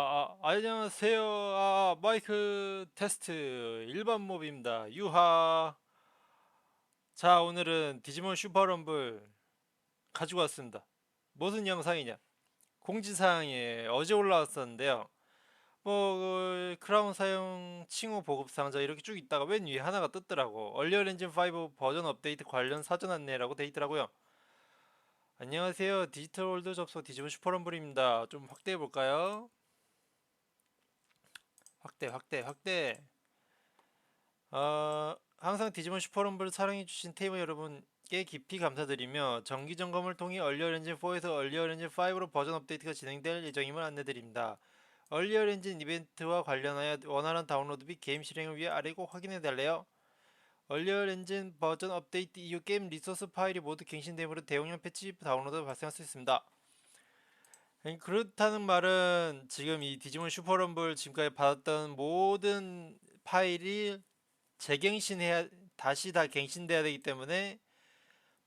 아, 아, 안녕하세요. 아, 마이크 테스트 일반 몹입니다. 유하. 자, 오늘은 디지몬 슈퍼럼블 가지고 왔습니다. 무슨 영상이냐? 공지사항에 어제 올라왔었는데요. 뭐, 그 크라운 사용 칭호 보급 상자 이렇게 쭉 있다가 맨 위에 하나가 떴더라고. 얼리얼 엔진 5 버전 업데이트 관련 사전 안내라고 돼 있더라고요. 안녕하세요. 디지털 월드 접속 디지몬 슈퍼럼블입니다. 좀 확대해 볼까요? 확대 확대 확대 어, 항상 디지몬 슈퍼럼블 사랑해주신 테이머 여러분께 깊이 감사드리며 정기 점검을 통해 얼리얼 엔진 4에서 얼리얼 엔진 5로 버전 업데이트가 진행될 예정임을 안내드립니다. 얼리얼 엔진 이벤트와 관련하여 원활한 다운로드 및 게임 실행을 위해 아래 꼭 확인해달래요. 얼리얼 엔진 버전 업데이트 이후 게임 리소스 파일이 모두 갱신되므로 대용량 패치 다운로드 발생할 수 있습니다. 그렇다는 말은 지금 이 디지몬 슈퍼럼블 지금까지 받았던 모든 파일이 재갱신해야 다시 다 갱신돼야 되기 때문에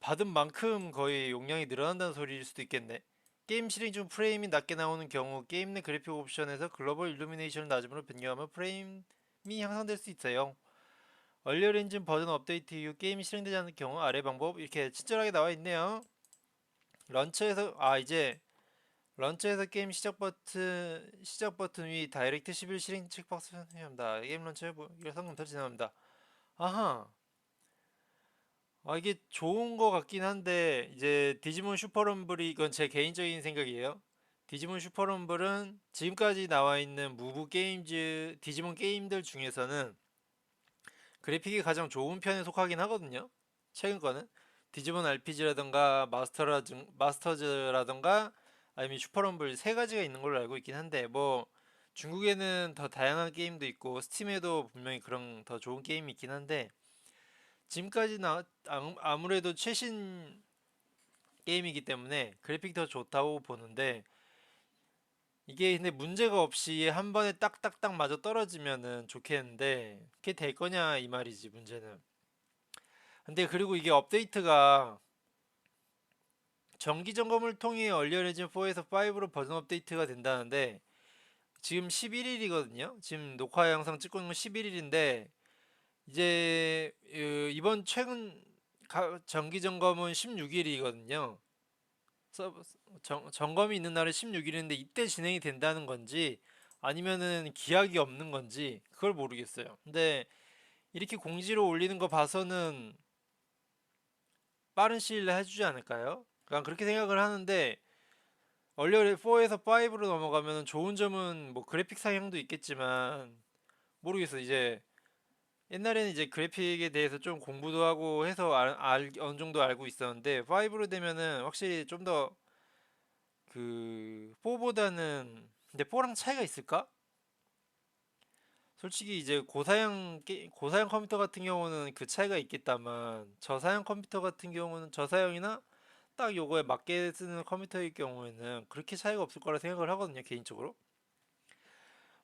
받은 만큼 거의 용량이 늘어난다는 소리일 수도 있겠네. 게임 실행 중 프레임이 낮게 나오는 경우 게임 내 그래픽 옵션에서 글로벌 일루미네이션을 낮음으로 변경하면 프레임이 향상될 수 있어요. 얼리얼 엔진 버전 업데이트 이후 게임이 실행되지 않는 경우 아래 방법 이렇게 친절하게 나와 있네요. 런처에서 아 이제 런처에서 게임 시작 버튼 시작 버튼 위 다이렉트 11 실행 체크박스 선택합니다. 게임 런처 해보 이거 성공부터 진행합니다. 아하. 아 이게 좋은 거 같긴 한데 이제 디지몬 슈퍼럼블이 이건 제 개인적인 생각이에요. 디지몬 슈퍼럼블은 지금까지 나와 있는 무브 게임즈 디지몬 게임들 중에서는 그래픽이 가장 좋은 편에 속하긴 하거든요. 최근 거는 디지몬 RPG라던가 마스터라 마스터즈라던가 아니면 슈퍼럼블 세 가지가 있는 걸로 알고 있긴 한데 뭐 중국에는 더 다양한 게임도 있고 스팀에도 분명히 그런 더 좋은 게임이 있긴 한데 지금까지 나 아- 아무래도 최신 게임이기 때문에 그래픽 더 좋다고 보는데 이게 근데 문제가 없이 한 번에 딱딱딱 맞아 떨어지면은 좋겠는데 그게 될 거냐 이 말이지 문제는. 근데 그리고 이게 업데이트가 정기 점검을 통해 얼리얼 엔진 4에서 5로 버전 업데이트가 된다는데 지금 11일이거든요. 지금 녹화 영상 찍고 있는 건 11일인데 이제 어, 이번 최근 가- 정기 점검은 16일이거든요. 점검이 있는 날은 16일인데 이때 진행이 된다는 건지 아니면은 기약이 없는 건지 그걸 모르겠어요. 근데 이렇게 공지로 올리는 거 봐서는 빠른 시일 내에 해주지 않을까요? 그냥 그렇게 생각을 하는데 얼리얼 4에서 5로 넘어가면 좋은 점은 뭐 그래픽 상향도 있겠지만 모르겠어 이제 옛날에는 이제 그래픽에 대해서 좀 공부도 하고 해서 알, 알- 어느 정도 알고 있었는데 5로 되면은 확실히 좀 더 그 4보다는 근데 4랑 차이가 있을까? 솔직히 이제 고사양 게, 고사양 컴퓨터 같은 경우는 그 차이가 있겠다만 저사양 컴퓨터 같은 경우는 저사양이나 딱 요거에 맞게 쓰는 컴퓨터일 경우에는 그렇게 차이가 없을 거라 생각을 하거든요, 개인적으로.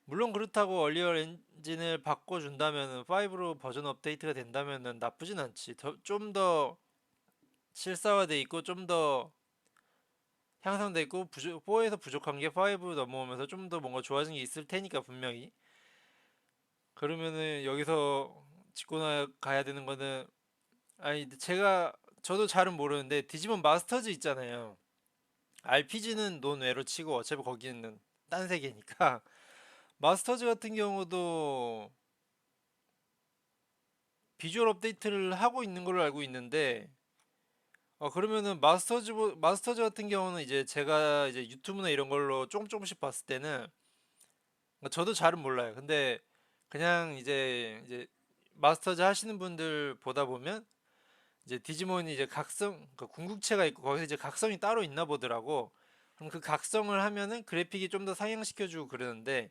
물론 그렇다고 얼리얼 엔진을 바꿔준다면은 5로 버전 업데이트가 된다면은 나쁘진 않지. 좀 더 실사화돼 있고 좀 더 향상돼 있고 부족, 4에서 부족한 게5 넘어오면서 좀 더 뭔가 좋아진 게 있을 테니까 분명히. 그러면은 여기서 짚고 나가야 되는 거는 아니 제가 저도 잘은 모르는데 디지몬 마스터즈 있잖아요. RPG는 논외로 치고 어차피 거기는 딴 세계니까 마스터즈 같은 경우도 비주얼 업데이트를 하고 있는 걸로 알고 있는데 어 그러면은 마스터즈 마스터즈 같은 경우는 이제 제가 이제 유튜브나 이런 걸로 조금 조금씩 봤을 때는 저도 잘은 몰라요. 근데 그냥 이제 이제 마스터즈 하시는 분들 보다 보면 이제 디지몬이 이제 각성 그 궁극체가 있고 거기서 이제 각성이 따로 있나 보더라고. 그럼 그 각성을 하면은 그래픽이 좀 더 상향시켜주고 그러는데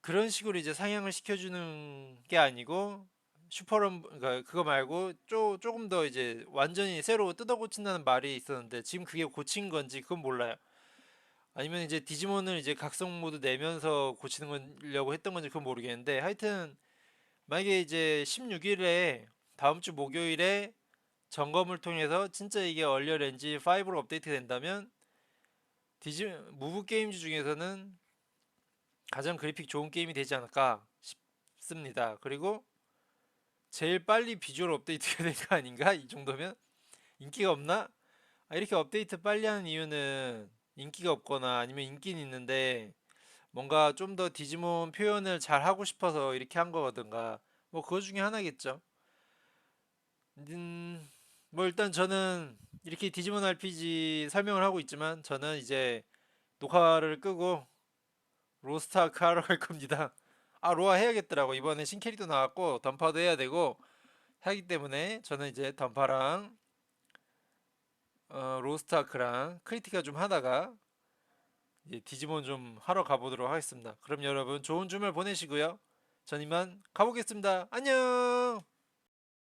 그런 식으로 이제 상향을 시켜주는 게 아니고 슈퍼럼 그러니까 그거 말고 쪼, 조금 더 이제 완전히 새로 뜯어 고친다는 말이 있었는데 지금 그게 고친 건지 그건 몰라요. 아니면 이제 디지몬을 이제 각성 모드 내면서 고치는 거려고 했던 건지 그건 모르겠는데 하여튼 만약에 이제 16일에 다음 주 목요일에 점검을 통해서 진짜 이게 얼리얼 엔진 5로 업데이트 된다면 디지 무브 게임즈 중에서는 가장 그래픽 좋은 게임이 되지 않을까 싶습니다. 그리고 제일 빨리 비주얼 업데이트가 된 거 아닌가? 이 정도면 인기가 없나? 아, 이렇게 업데이트 빨리 하는 이유는 인기가 없거나 아니면 인기는 있는데 뭔가 좀 더 디지몬 표현을 잘 하고 싶어서 이렇게 한 거거든가 뭐 그거 중에 하나겠죠. 음, 뭐 일단 저는 이렇게 디지몬 RPG 설명을 하고 있지만 저는 이제 녹화를 끄고 로스트아크 하러 갈 겁니다. 아 로아 해야겠더라고 이번에 신캐릭도 나왔고 던파도 해야 되고 하기 때문에 저는 이제 던파랑 어, 로스트아크랑 크리티카 좀 하다가 이제 디지몬 좀 하러 가보도록 하겠습니다. 그럼 여러분 좋은 주말 보내시고요. 전 이만 가보겠습니다. 안녕!